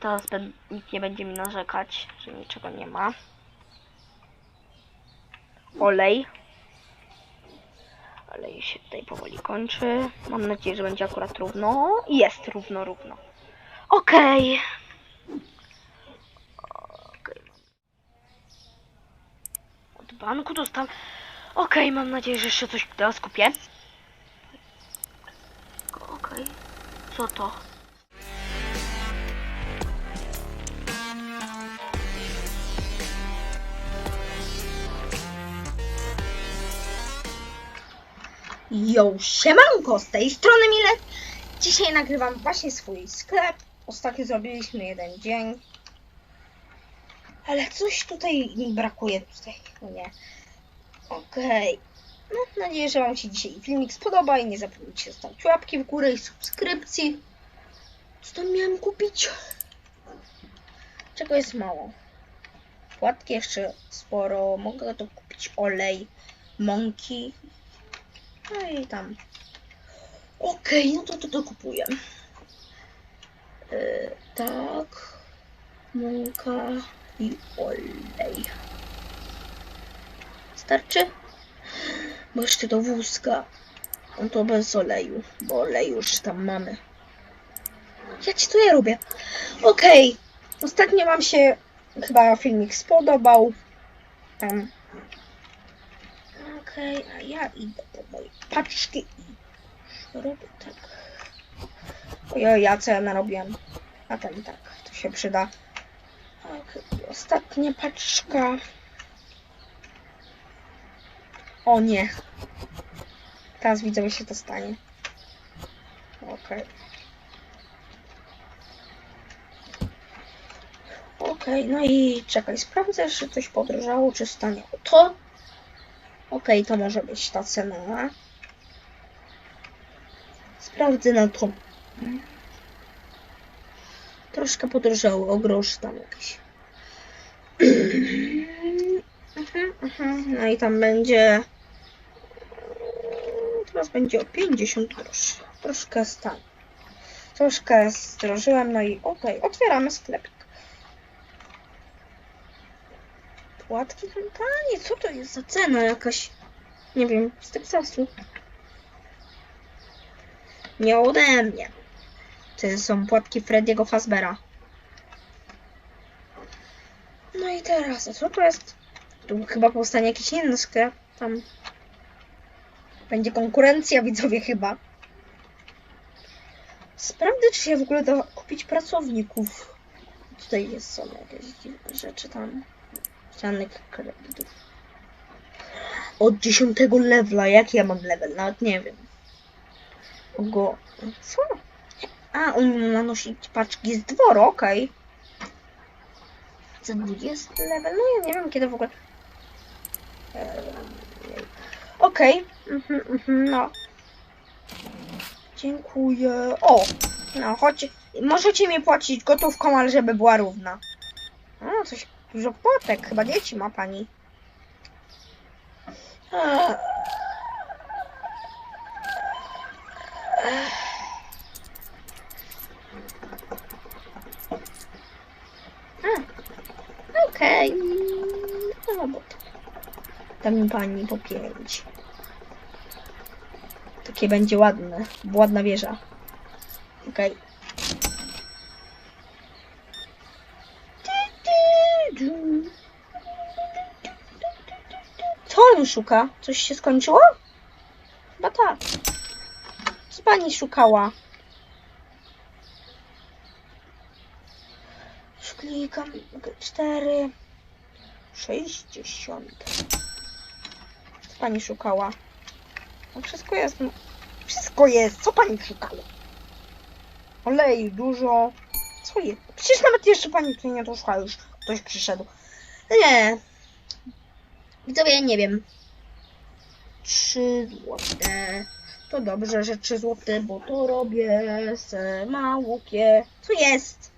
teraz nikt nie będzie mi narzekać, że niczego nie ma. Olej. Olej się tutaj powoli kończy. Mam nadzieję, że będzie akurat równo. Jest równo, równo. Okej. Okej. Od banku dostał. Okej, mam nadzieję, że jeszcze coś teraz kupię. Okej. Co to? Yo, siemanko, z tej strony Milet. Dzisiaj nagrywam właśnie swój sklep. Ostatnio zrobiliśmy jeden dzień. Ale coś tutaj mi brakuje tutaj. No nie. Okej. No, mam nadzieję, że Wam się dzisiaj filmik spodoba i nie zapomnijcie zostawić łapki w górę i subskrypcji. Co tam miałem kupić? Czego jest mało? Płatki jeszcze sporo. Mogę to kupić olej, mąki, no i tam. Okej, no to to, to kupuję. Yy, tak. Mąka i olej. Starczy? Bo jeszcze do wózka. No to bez oleju, bo olej już tam mamy. Ja ci to ja robię. Okej. Ostatnio wam się chyba filmik spodobał. Tam Okej, a ja idę po moje paczki robię tak. Ojoj, ja co ja narobiłem? A ten tak, to się przyda. Okej, ostatnia paczka. O nie. Teraz widzę, się to stanie. Okej. Okej, no i czekaj, sprawdzę, czy coś podrożało, czy stanie to. Okej, to może być ta cena. Sprawdzę na to. Troszkę podrożało, o grosz tam jakiś. Mhm, mhm. No i tam będzie... Teraz będzie o 50 groszy. Troszkę stan. Troszkę zdrożyłem, no i okej, otwieramy sklepik. Płatki kampanii, co to jest za cena jakaś? Nie wiem, z Teksasu. Nie ode mnie. To są płatki Frediego Fazbera. No i teraz, a co to jest? Tu chyba powstanie jakiś inny sklep. Tam będzie konkurencja, widzowie chyba. Sprawdzę, czy się w ogóle da kupić pracowników. Tutaj jest, są jakieś dziwne rzeczy tam. Żadnych kredytów. Od 10 levela. Jaki ja mam level? Nawet nie wiem. Go. Co? A, on ma nosić paczki z dworu, okej. Za 20 level? No ja nie wiem kiedy w ogóle. Okej. Mhm, mhm, no. Dziękuję. O! No, chodź. Możecie mi płacić gotówką, ale żeby była równa. O, coś Dużo płatek, chyba dzieci ma pani. Eee. A, Okej. Bo to. Dam pani po pięć. Takie będzie ładne. Ładna wieża. Okej. Co on szuka? Coś się skończyło? Chyba tak. Pani szukała? Już klikam. Cztery. Sześćdziesiąt. Co pani szukała? No wszystko jest. no. Wszystko jest. Co pani szukała? Oleju dużo. Co jest? Przecież nawet jeszcze pani tutaj nie doszła już. Ktoś przyszedł. Nie. Widzowie, nie wiem. 3 złote. To dobrze, że 3 złote, bo to robię z małukie. Co jest?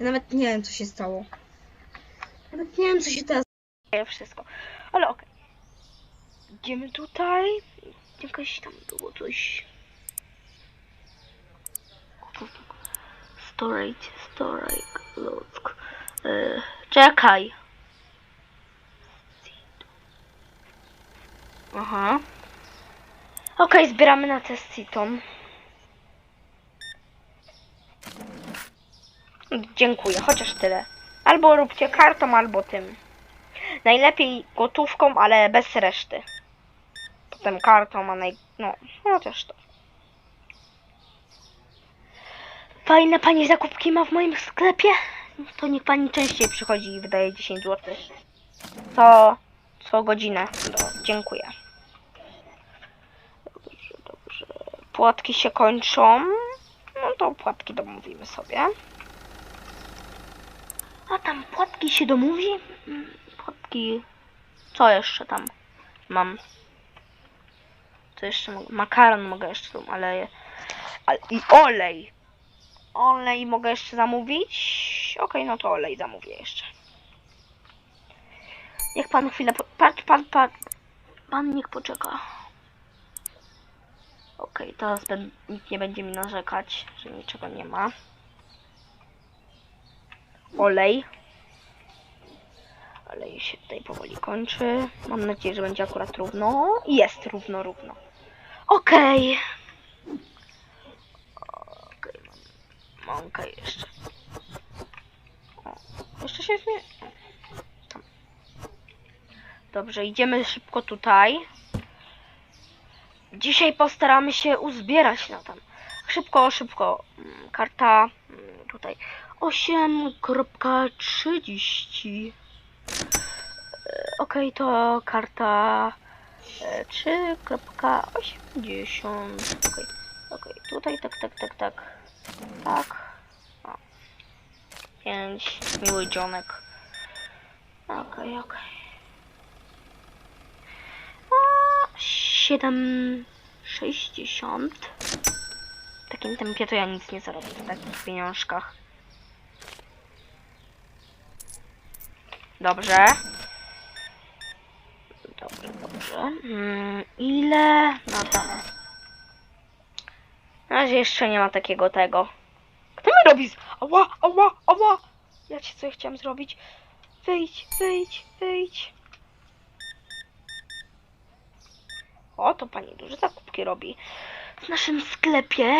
Ja nawet nie wiem, co się stało. Nawet nie wiem, co się teraz... dzieje wszystko. Ale okej. Idziemy tutaj. Jakaś tam było coś. Storage, storage, Czekaj. Aha. Okej, zbieramy na test Citon. Dziękuję, chociaż tyle. Albo róbcie kartą, albo tym. Najlepiej gotówką, ale bez reszty. Potem kartą, a naj... No, chociaż to. Fajne pani zakupki ma w moim sklepie? To niech pani częściej przychodzi i wydaje 10 zł. Co, co godzinę. No, dziękuję. Dobrze, dobrze. Płatki się kończą. No to płatki domówimy sobie. A tam płatki się domówi? Mm, Płatki. Co jeszcze tam mam? Co jeszcze mogę? Makaron mogę jeszcze, tam, ale. ale I olej. Olej mogę jeszcze zamówić? Okej, no to olej zamówię jeszcze. Niech pan chwilę. Po... Pan, pan, pan. Pan niech poczeka. Okej, teraz ben... nikt nie będzie mi narzekać, że niczego nie ma. Olej. Olej się tutaj powoli kończy. Mam nadzieję, że będzie akurat równo. Jest równo, równo. Okej. Okej, mam mąkę jeszcze. O, jeszcze się zmieni. Dobrze, idziemy szybko tutaj. Dzisiaj postaramy się uzbierać na tam. Szybko, szybko. Mm, Karta mm, tutaj 8.30. E, Okej, to karta e, 3.80. Okej, okej, tutaj tak, tak, tak, tak. Tak. O. 5. Miły dzionek. Okej, okej. A, 7,60. W takim tempie to ja nic nie zarobię w takich pieniążkach. Dobrze. Dobrze, dobrze. Mm, ile? No tam. Na razie jeszcze nie ma takiego tego. Kto mi robi? z- Ała, ała, ała! Ja ci co chciałam zrobić? Wyjdź, wyjdź, wyjdź. O, to pani duże zakupki robi w naszym sklepie.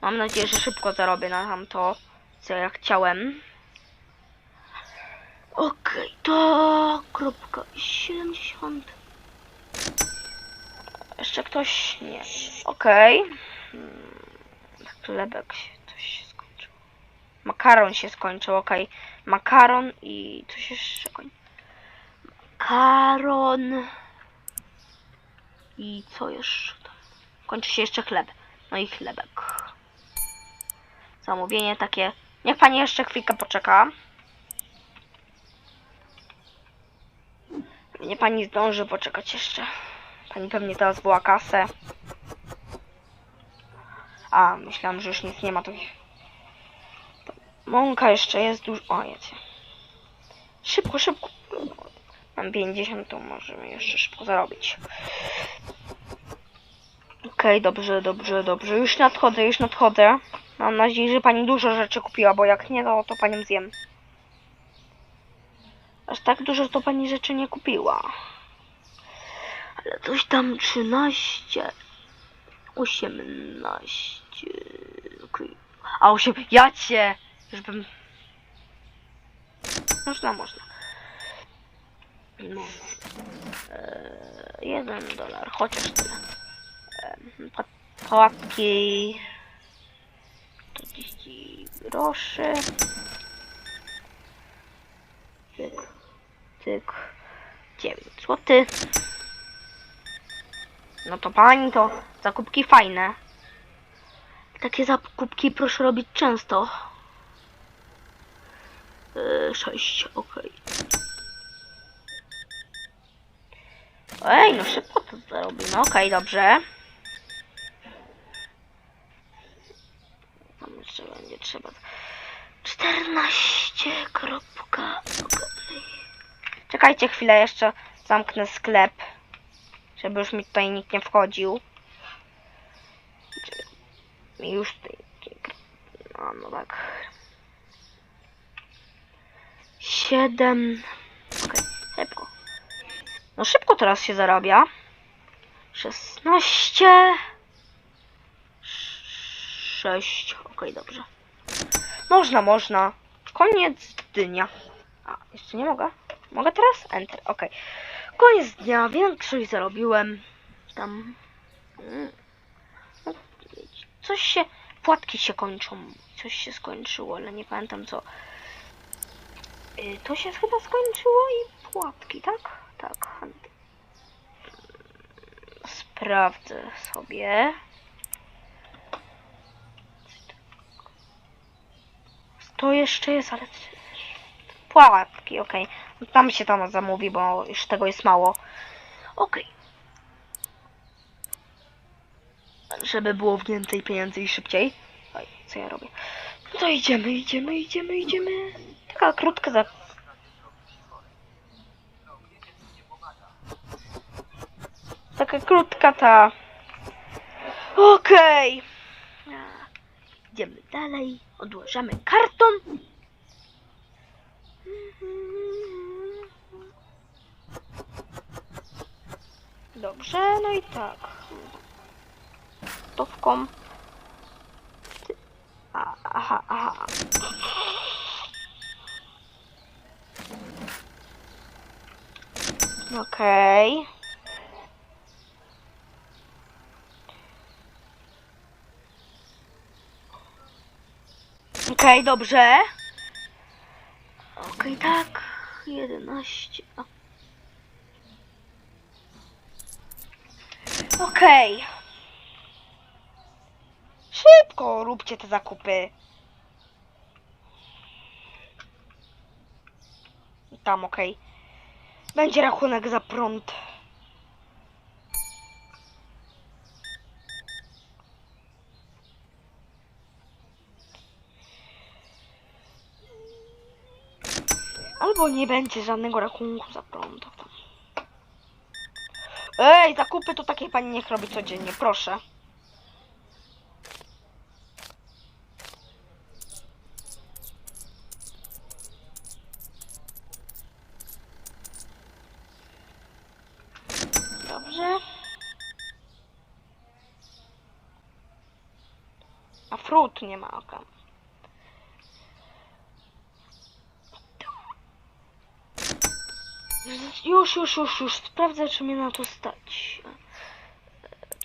Mam nadzieję, że szybko zarobię na tamto, co ja chciałem. Okej, to kropka 70. Jeszcze ktoś? Nie. Okej. Hmm, Chlebek się, coś się skończył. Makaron się skończył, okej. Makaron i coś jeszcze kończy. Makaron. I co jeszcze? Kończy się jeszcze chleb. No i chlebek. Zamówienie takie. Niech pani jeszcze chwilkę poczeka. Nie pani zdąży poczekać jeszcze. Pani pewnie teraz była kasę. A, myślałam, że już nic nie ma. To mąka jeszcze jest dużo. O, jest. Szybko, szybko. Mam 50, to możemy jeszcze szybko zarobić. Okej, dobrze, dobrze, dobrze. Już nadchodzę, już nadchodzę. Mam nadzieję, że pani dużo rzeczy kupiła, bo jak nie, to, to panią zjem. Aż tak dużo to pani rzeczy nie kupiła. Ale coś tam 13. 18. Okej. A 8. Ja cię! Już bym. Można, można. No. Eee, jeden dolar, chociaż tyle. Eee, pa- płatki 40 groszy. Tyk, tyk. 9 zł. No to pani to zakupki fajne. Takie zakupki proszę robić często. Yy, 6, okej. Ej, no szybko to zarobimy. Okej, dobrze. Tam jeszcze będzie trzeba. 14. Kropka. Czekajcie chwilę, jeszcze zamknę sklep. Żeby już mi tutaj nikt nie wchodził. Mi już tutaj. No, no tak. siedem. Okej, szybko. No szybko teraz się zarabia. Szesnaście. Sześć. Okej, dobrze. Można, można. Koniec dnia. A, jeszcze nie mogę. Mogę teraz? Enter, okej. Koniec dnia, większość zarobiłem. Tam. mm, no, Coś się. Płatki się kończą. Coś się skończyło, ale nie pamiętam co. Y, To się chyba skończyło i płatki, tak? Tak. Sprawdzę sobie. To jeszcze jest, ale płatki, okej. Tam się tam zamówi, bo już tego jest mało. Okej. Żeby było więcej pieniędzy i szybciej. Oj, co ja robię? No to idziemy, idziemy, idziemy, idziemy. Taka krótka. Taka krótka ta... Okej. A, Idziemy dalej. Odłożamy karton. Dobrze, no i tak. A, aha, aha. Okej. Okej, dobrze. Okej, tak. 11. a. Okej. Szybko róbcie te zakupy. Tam, okej. Będzie rachunek za prąd. Albo nie będzie żadnego rachunku za prąd. Ej, zakupy to takiej pani niech robi codziennie, proszę. Dobrze. A frut nie ma oka. Już, już, już, już. Sprawdzę, czy mnie na to stać.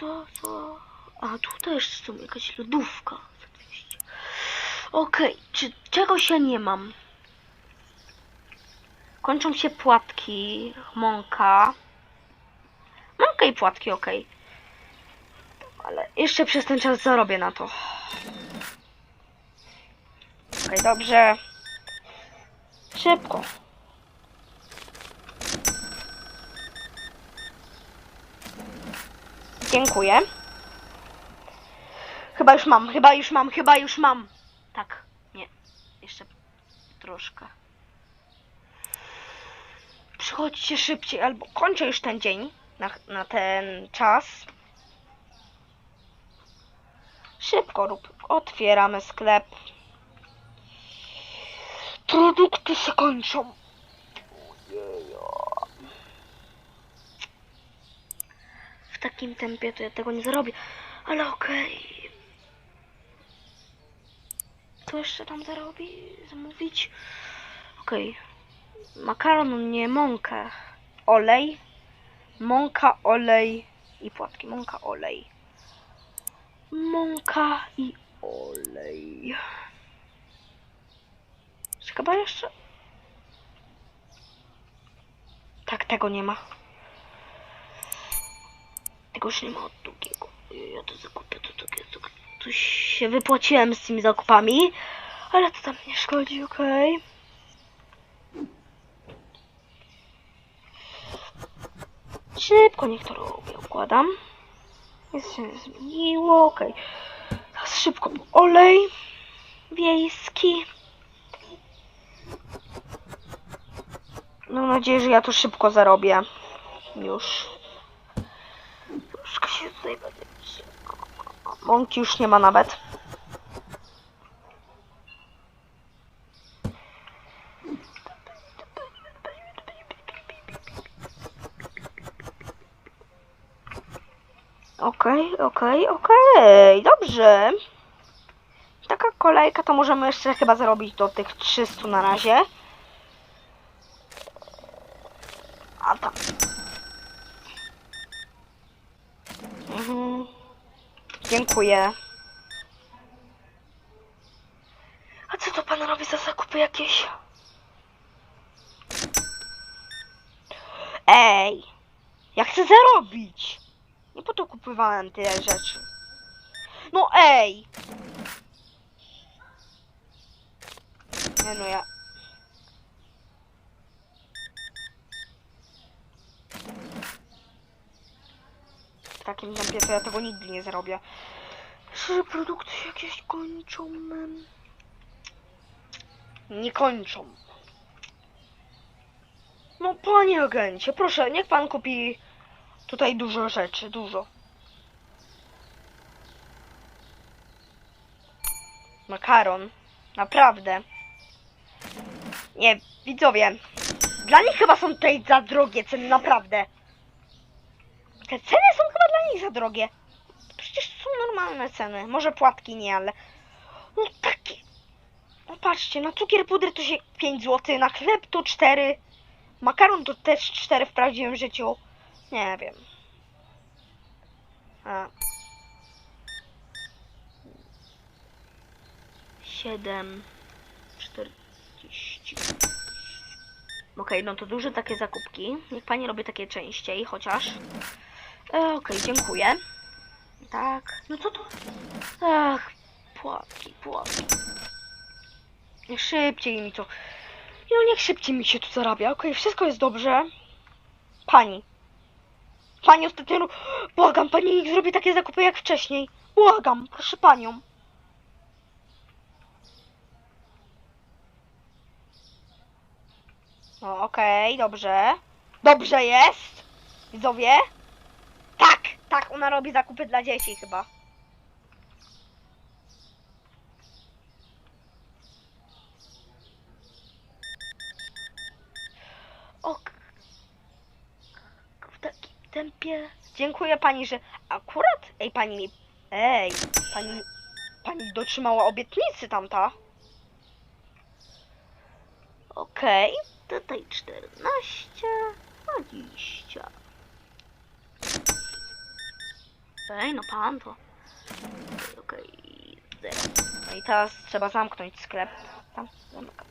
Co, co? A, tutaj jeszcze są jakaś lodówka. Okej, czy czegoś ja nie mam? Kończą się płatki, mąka. Mąka i płatki, okej. Ale jeszcze przez ten czas zarobię na to. Okej, dobrze. Szybko. Dziękuję. Chyba już mam, chyba już mam, chyba już mam. Tak, nie. Jeszcze troszkę. Przychodźcie szybciej, albo kończę już ten dzień na, na ten czas. Szybko rób. Otwieramy sklep. Produkty się kończą. Takim tempie to ja tego nie zrobię. Ale okej. Co jeszcze tam zarobi? Zamówić? Okej. Makaron, nie mąkę. Olej. Mąka, olej i płatki. Mąka, olej. Mąka i olej. Czy chyba jeszcze? Tak, tego nie ma. Tego już nie ma od drugiego. Ja to zakupię, to takie, to, coś się wypłaciłem z tymi zakupami, ale to tam nie szkodzi, okej. Szybko niech to robię, układam. Jest się zmieniło, okej. Teraz szybko olej wiejski. Mam nadzieję, że ja to szybko zarobię. Już tego. Mąki już nie ma nawet. Okej, okay, okej, okej, dobrze. Taka kolejka to możemy jeszcze chyba zrobić do tych 300 na razie. Dziękuję. A co to pan robi za zakupy jakieś? Ej! Ja chcę zarobić! Nie po to kupowałem tyle rzeczy. No ej! Nie no ja... Tempie to ja tego nigdy nie zarobię. Że produkty się jakieś kończą. Nie kończą. No panie agencie, proszę, niech pan kupi tutaj dużo rzeczy, dużo. Makaron. Naprawdę. Nie, widzowie. Dla nich chyba są tutaj za drogie ceny, naprawdę. Te ceny są nich za drogie. Przecież są normalne ceny. Może płatki nie, ale... No takie... No patrzcie, na cukier puder to się 5 zł, na chleb to 4. Makaron to też 4 w prawdziwym życiu. Nie wiem. A. 7 40 Okej, no to duże takie zakupki. Niech pani robi takie częściej, chociaż. E, Okej, dziękuję. Tak. No co to? Ach, płatki, płatki. Niech szybciej mi to. No niech szybciej mi się tu zarabia. Okej, wszystko jest dobrze. Pani. Pani ostatnio. Błagam, pani niech zrobi takie zakupy jak wcześniej. Błagam, proszę panią. No, okej, dobrze. Dobrze jest. Widzowie? Tak, tak, ona robi zakupy dla dzieci chyba. Ok. W takim tempie. Dziękuję pani, że akurat. Ej, pani mi. Ej, pani. Pani dotrzymała obietnicy tamta. Okej, tutaj 14, 20. Ej, no pan to. Okej, zero. No i teraz trzeba zamknąć sklep. Tam, zamykam.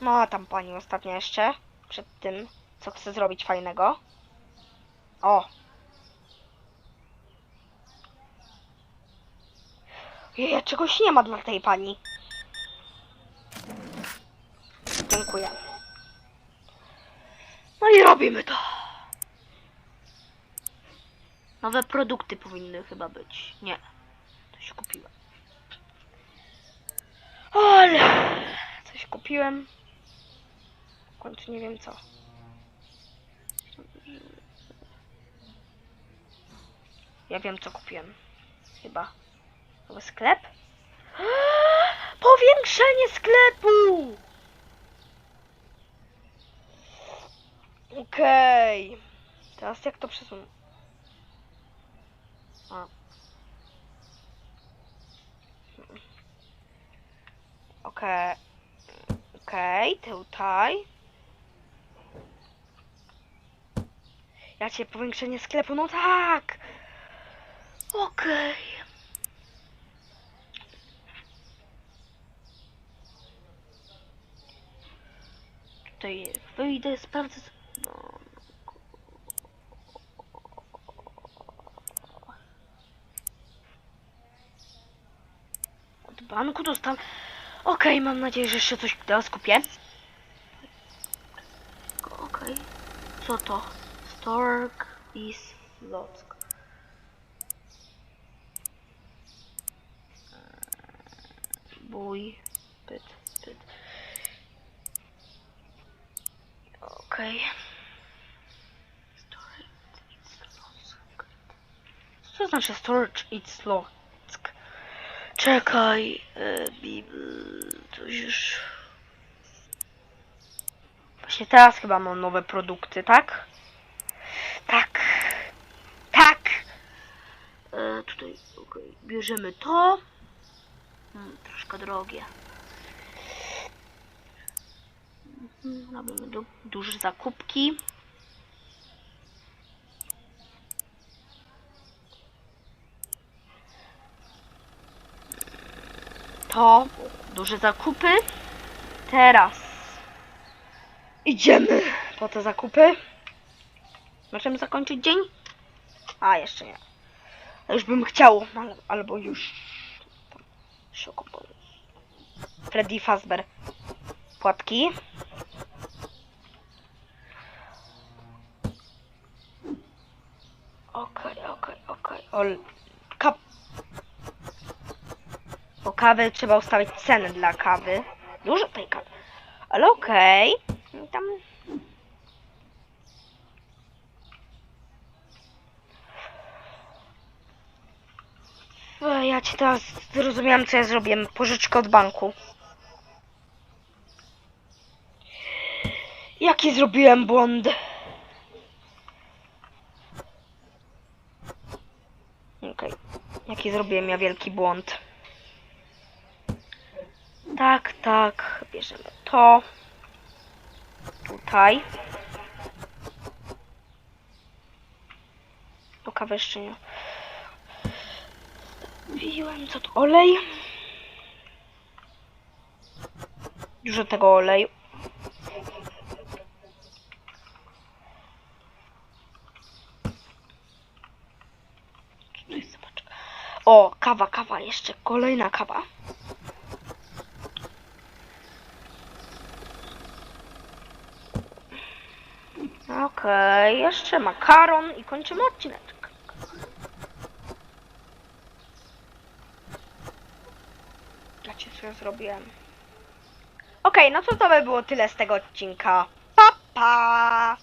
No, tam pani ostatnia jeszcze. Przed tym, co chce zrobić fajnego. O! Jej, czegoś nie ma dla tej pani. Dziękuję. No i robimy to. Nowe produkty powinny chyba być. Nie. Się kupiłem. Ale coś kupiłem. W końcu nie wiem co. Ja wiem co kupiłem. Chyba. Nowy sklep? Powiększenie sklepu! Okej. Teraz jak to przesunę? A. Okej. Okej, tutaj. Ja cię powiększenie sklepu, no tak! Okej. Tutaj wyjdę, sprawdzę. Banku dostałem. Okej, mam nadzieję, że jeszcze coś teraz kupię. Okej. Co to? Stork is Lock. Bój. Pyt, pyt. Okej. Lock. Co to znaczy storage is lock? Czekaj, e, Bibl, coś już... Właśnie teraz chyba mam nowe produkty, tak? Tak. Tak! E, tutaj, okej, bierzemy to. Mm, troszkę drogie. Mhm, Robimy du duże zakupki. To duże zakupy. Teraz idziemy po te zakupy. Możemy zakończyć dzień? A, jeszcze nie. Już bym chciał, albo już. Freddy Fazbear. Płatki. Okej, okej, okej. Ol- Kap. Bo kawy trzeba ustawić cenę dla kawy. Dużo tej kawy. Ale okej. Tam. E, Ja ci teraz zrozumiałam, co ja zrobiłem. Pożyczkę od banku. Jaki zrobiłem błąd? Okej. Jaki zrobiłem ja wielki błąd? Tak, tak. Bierzemy to. Tutaj. Do kawy jeszcze nie. Piłem co to? Olej. Dużo tego oleju. O, kawa, kawa, jeszcze kolejna kawa. Okej, jeszcze makaron i kończymy odcinek. Znacie co ja zrobiłem? Okej, no to to by było tyle z tego odcinka. Pa, pa!